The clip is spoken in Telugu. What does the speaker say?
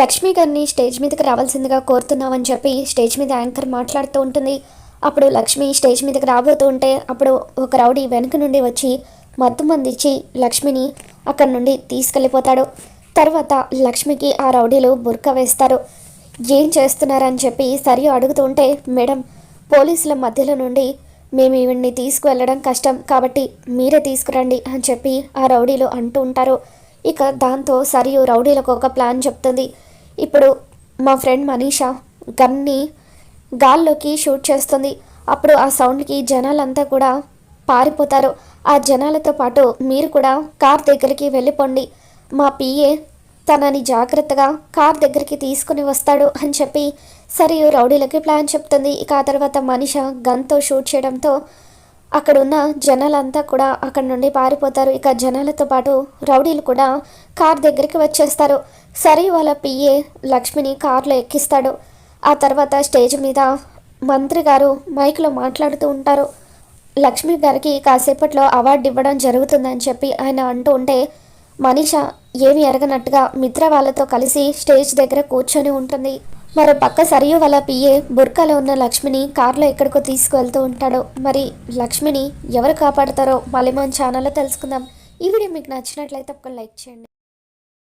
లక్ష్మి గారిని స్టేజ్ మీదకి రావాల్సిందిగా కోరుతున్నామని చెప్పి స్టేజ్ మీద యాంకర్ మాట్లాడుతూ ఉంటుంది. అప్పుడు లక్ష్మి స్టేజ్ మీదకి రాబోతూ ఉంటే అప్పుడు ఒక రౌడీ వెనుక నుండి వచ్చి మత్తు మందిచ్చి లక్ష్మిని అక్కడి నుండి తీసుకెళ్ళిపోతాడు. తర్వాత లక్ష్మికి ఆ రౌడీలు బుర్క వేస్తారు. ఏం చేస్తున్నారని చెప్పి సరి అడుగుతూ ఉంటే మేడం పోలీసుల మధ్యలో నుండి మేము ఈవిడ్ని తీసుకువెళ్ళడం కష్టం కాబట్టి మీరే తీసుకురండి అని చెప్పి ఆ రౌడీలు అంటూ ఉంటారు. ఇక దాంతో సరియు రౌడీలకు ఒక ప్లాన్ చెప్తుంది. ఇప్పుడు మా ఫ్రెండ్ మనీషా గన్ని గాల్లోకి షూట్ చేస్తుంది. అప్పుడు ఆ సౌండ్కి జనాలంతా కూడా పారిపోతారు. ఆ జనాలతో పాటు మీరు కూడా కార్ దగ్గరికి వెళ్ళిపోండి. మా పిఏ తనని జాగ్రత్తగా కార్ దగ్గరికి తీసుకుని వస్తాడు అని చెప్పి సరియు రౌడీలకి ప్లాన్ చెప్తుంది. ఇక ఆ తర్వాత మనిష గన్తో షూట్ చేయడంతో అక్కడ ఉన్న జనాలంతా కూడా అక్కడ నుండి పారిపోతారు. ఇక జనాలతో పాటు రౌడీలు కూడా కార్ దగ్గరికి వచ్చేస్తారు. సరే వాళ్ళ పిఏ లక్ష్మిని కార్లో ఎక్కిస్తాడు. ఆ తర్వాత స్టేజ్ మీద మంత్రి గారు మైక్లో మాట్లాడుతూ ఉంటారు. లక్ష్మి గారికి కాసేపట్లో అవార్డు ఇవ్వడం జరుగుతుందని చెప్పి ఆయన అంటూ ఉంటే మనీష ఏమి ఎరగనట్టుగా మిత్ర వాళ్ళతో కలిసి స్టేజ్ దగ్గర కూర్చొని ఉంటుంది. మరోపక్క సరియు వాళ్ళ పిఏ బుర్కాలో ఉన్న లక్ష్మిని కారులో ఎక్కడికో తీసుకువెళ్తూ ఉంటాడో. మరి లక్ష్మిని ఎవరు కాపాడతారో మళ్ళీ మన ఛానల్లో తెలుసుకుందాం. ఈ వీడియో మీకు నచ్చినట్లయితే ఒక లైక్ చేయండి.